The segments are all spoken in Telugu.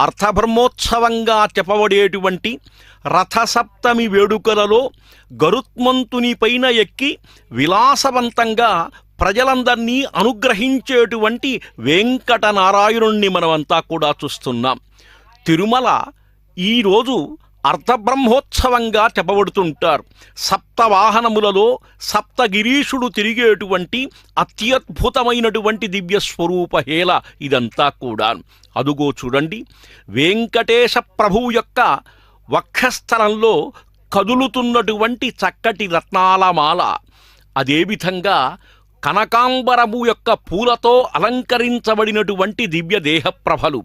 అర్థబ్రహ్మోత్సవంగా చెప్పబడేటువంటి రథసప్తమి వేడుకలలో గరుత్మంతుని పైన ఎక్కి విలాసవంతంగా ప్రజలందరినీ అనుగ్రహించేటువంటి వెంకటనారాయణుణ్ణి మనమంతా కూడా చూస్తున్నాం. తిరుమల ఈరోజు అర్ధబ్రహ్మోత్సవంగా చెప్పబడుతుంటారు. సప్తవాహనములలో సప్తగిరీషుడు తిరిగేటువంటి అత్యద్భుతమైనటువంటి దివ్య స్వరూప హేళ ఇదంతా కూడా. అదుగో చూడండి. వెంకటేశ ప్రభువు యొక్క వక్షస్థలంలో కదులుతున్నటువంటి చక్కటి రత్నాల మాల అదేవిధంగా కనకాంబరము యొక్క పూలతో అలంకరించబడినటువంటి దివ్య దేహప్రభలు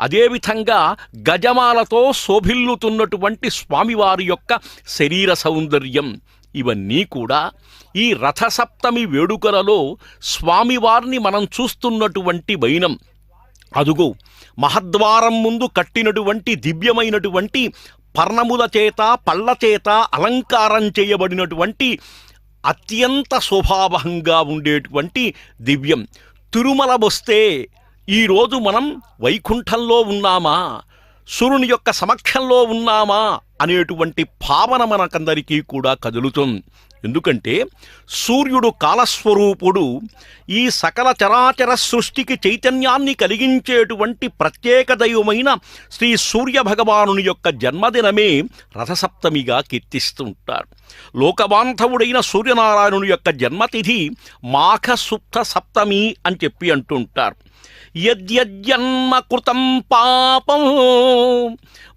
అదేవిధంగా గజమాలతో శోభిల్లుతున్నటువంటి స్వామివారి యొక్క శరీర సౌందర్యం. ఇవన్నీ కూడా ఈ రథసప్తమి వేడుకలలో స్వామివారిని మనం చూస్తున్నటువంటి వైనం. అదుగో మహద్వారం ముందు కట్టినటువంటి దివ్యమైనటువంటి పర్ణముల చేత పళ్ళ చేత అలంకారం చేయబడినటువంటి అత్యంత శోభావహంగా ఉండేటువంటి దివ్యం. తిరుమల వస్తే ఈరోజు మనం వైకుంఠంలో ఉన్నామా? సూర్యుని యొక్క సమక్షంలో ఉన్నామా? అనేటువంటి భావన మనకందరికీ కూడా కదులుతుంది. ఎందుకంటే సూర్యుడు కాలస్వరూపుడు ఈ సకల చరాచర సృష్టికి చైతన్యాన్ని కలిగించేటువంటి ప్రత్యేక దైవమైన శ్రీ సూర్య భగవానుని యొక్క జన్మదినమే రథసప్తమిగా కీర్తిస్తుంటారు. లోకబాంధవుడైన సూర్యనారాయణుని యొక్క జన్మతిథి మాఘ సుప్త సప్తమి అని చెప్పి అంటుంటారు. యద్యన్మ కృతం పాపం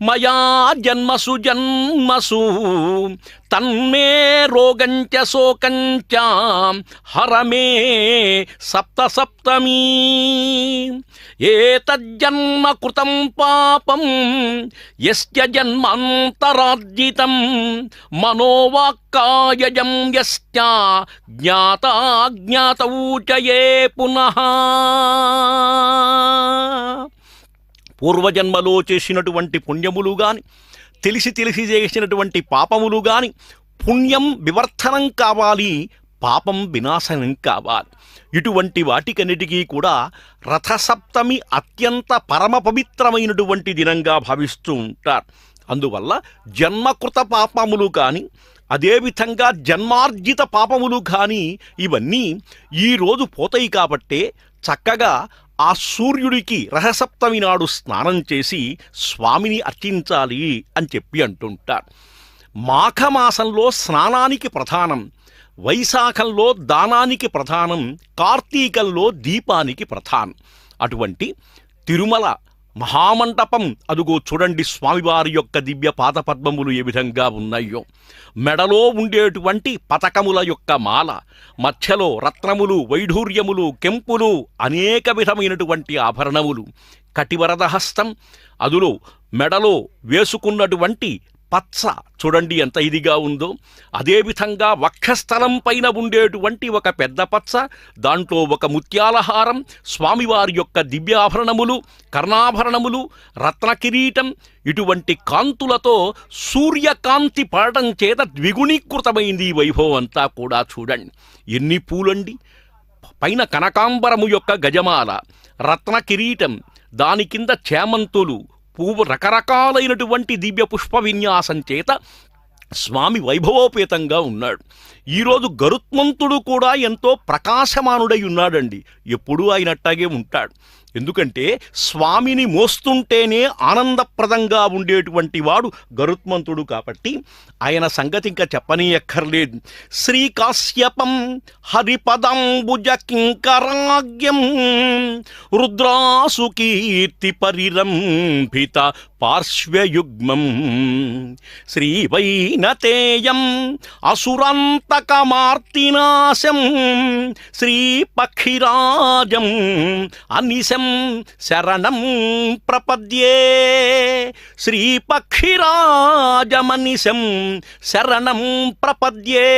మయా జన్మసు జన్మసు తన్మే రోగంచ శోకంచ హరమే సప్త సప్తమీ. ఏతజ్జన్మ కృతం పాపం యస్య జన్మాంతరార్జితం మనోవాక్కాయజం యస్య జ్ఞాతాజ్ఞాతౌ చ ఏ పునః. పూర్వజన్మలో చేసినటువంటి పుణ్యములు గాని తెలిసి తెలిసి చేసినటువంటి పాపములు గాని పుణ్యం వివర్ధనం కావాలి పాపం వినాశనం కావాలి. ఇటువంటి వాటికన్నిటికీ కూడా రథసప్తమి అత్యంత పరమ పవిత్రమైనటువంటి దినంగా భావిస్తూ ఉంటారు. అందువల్ల జన్మకృత పాపములు కానీ అదేవిధంగా జన్మార్జిత పాపములు కానీ ఇవన్నీ ఈరోజు పోతాయి కాబట్టే చక్కగా ఆ సూర్యుడికి రహసప్తమి నాడు స్నానం చేసి స్వామిని అర్చించాలి అని చెప్పి అంటుంటారు. మాఘమాసంలో స్నానానికి ప్రధానం వైశాఖంలో దానానికి ప్రధానం కార్తీకంలో దీపానికి ప్రధానం. అటువంటి తిరుమల మహామంటపం అదుగో చూడండి స్వామివారి యొక్క దివ్య పాదపద్మములు ఏ విధంగా ఉన్నాయో. మెడలో ఉండేటువంటి పతకముల యొక్క మాల మధ్యలో రత్నములు వైఢూర్యములు కెంపులు అనేక విధమైనటువంటి ఆభరణములు. కటివరదహస్తం అదులో మెడలో వేసుకున్నటువంటి పచ్చ చూడండి ఎంత ఇదిగా ఉందో. అదేవిధంగా వక్షస్థలం పైన ఉండేటువంటి ఒక పెద్ద పచ్చ దాంట్లో ఒక ముత్యాలహారం స్వామివారి యొక్క దివ్యాభరణములు కర్ణాభరణములు రత్న కిరీటం ఇటువంటి కాంతులతో సూర్యకాంతి పడటం చేత ద్విగుణీకృతమైంది ఈ వైభవం అంతా కూడా చూడండి. ఎన్ని పూలండి. పైన కనకాంబరము యొక్క గజమాల రత్న కిరీటం దాని కింద చేమంతులు పువ్వు రకరకాలైనటువంటి దివ్య పుష్ప విన్యాసం చేత స్వామి వైభవోపేతంగా ఉన్నాడు. ఈరోజు గరుత్మంతుడు కూడా ఎంతో ప్రకాశమానుడై ఉన్నాడండి. ఎప్పుడూ ఆయనట్టాగే ఉంటాడు. ఎందుకంటే స్వామిని మోస్తుంటేనే ఆనందప్రదంగా ఉండేటువంటి వాడు గరుత్మంతుడు కాబట్టి ఆయన సంగతి ఇంకా చెప్పనీయక్కర్లేదు. శ్రీకాశ్యపం హరిపదంబుజ కింకరాగ్యం రుద్రాసు కీర్తి పరిరంభిత పార్శ్వయుగ్మం శ్రీవైనతేయం అసురంతకమార్తినాశం శ్రీపక్షిరాజం అనిశం శరణం ప్రపద్యే. శ్రీపక్షిరాజమనిశం శరణం ప్రపద్యే.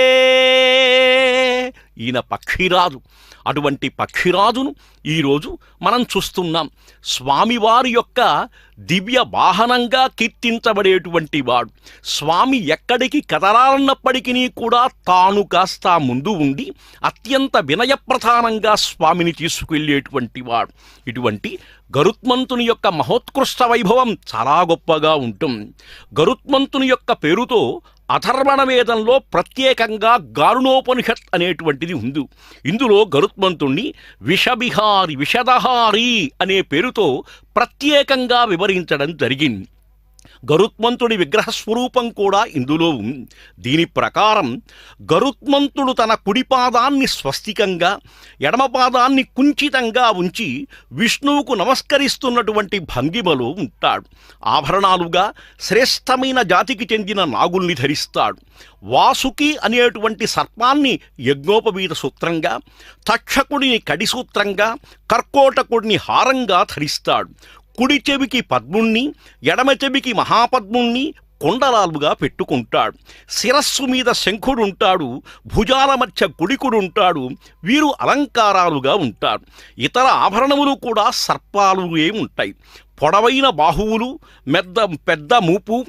ఈయన పక్షిరాజు. అటువంటి పక్షిరాజును ఈరోజు మనం చూస్తున్నాం. స్వామివారి యొక్క దివ్య వాహనంగా కీర్తించబడేటువంటి వాడు. స్వామి ఎక్కడికి కదలాలన్నప్పటికీ కూడా తాను కాస్త ముందు ఉండి అత్యంత వినయప్రధానంగా స్వామిని తీసుకువెళ్ళేటువంటి వాడు. ఇటువంటి గరుత్మంతుని యొక్క మహోత్కృష్ట వైభవం చాలా గొప్పగా ఉంటుంది. గరుత్మంతుని యొక్క పేరుతో అథర్వణవేదంలో ప్రత్యేకంగా గారుణోపనిషత్ అనేటువంటిది ఉంది. ఇందులో గరుత్మంతుణ్ణి విషబిహారి విషదహారి అనే పేరుతో ప్రత్యేకంగా వివరించడం జరిగింది. గరుత్మంతుడి విగ్రహ స్వరూపం కూడా ఇందులో ఉంది దీని ప్రకారం గరుత్మంతుడు తన కుడిపాదాన్ని స్వస్తికంగా ఎడమ పాదాన్ని కుంచితంగా ఉంచి విష్ణువుకు నమస్కరిస్తున్నటువంటి భంగిమలో ఉంటాడు. ఆభరణాలుగా శ్రేష్టమైన జాతికి చెందిన నాగుల్ని ధరిస్తాడు. వాసుకి అనేటువంటి సర్పాన్ని యజ్ఞోపవీత సూత్రంగా తక్షకుడిని కడిసూత్రంగా కర్కోటకుడిని హారంగా ధరిస్తాడు. కుడి చెవికి పద్ముణ్ణి ఎడమ చెవికి మహాపద్ముణ్ణి కొండలాలుగా పెట్టుకుంటాడు. శిరస్సు మీద శంఖుడుంటాడు భుజాల మధ్య గుడికుడుంటాడు వీరు అలంకారాలుగా ఉంటారు. ఇతర ఆభరణములు కూడా సర్పాలుగే ఉంటాయి. పొడవైన బాహువులు మెద్ద పెద్ద మూపు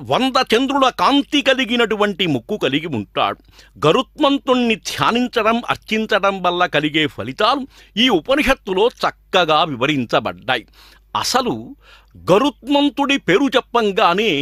వంద చంద్రుల కాంతి కలిగినటువంటి ముక్కు కలిగి ఉంటాడు. గరుత్మంతుణ్ణి ధ్యానించడం అర్చించడం వల్ల కలిగే ఫలితాలు ఈ ఉపనిషత్తులో చక్కగా వివరించబడ్డాయి. అసలు గరుత్మంతుడి పేరు చెప్పంగానే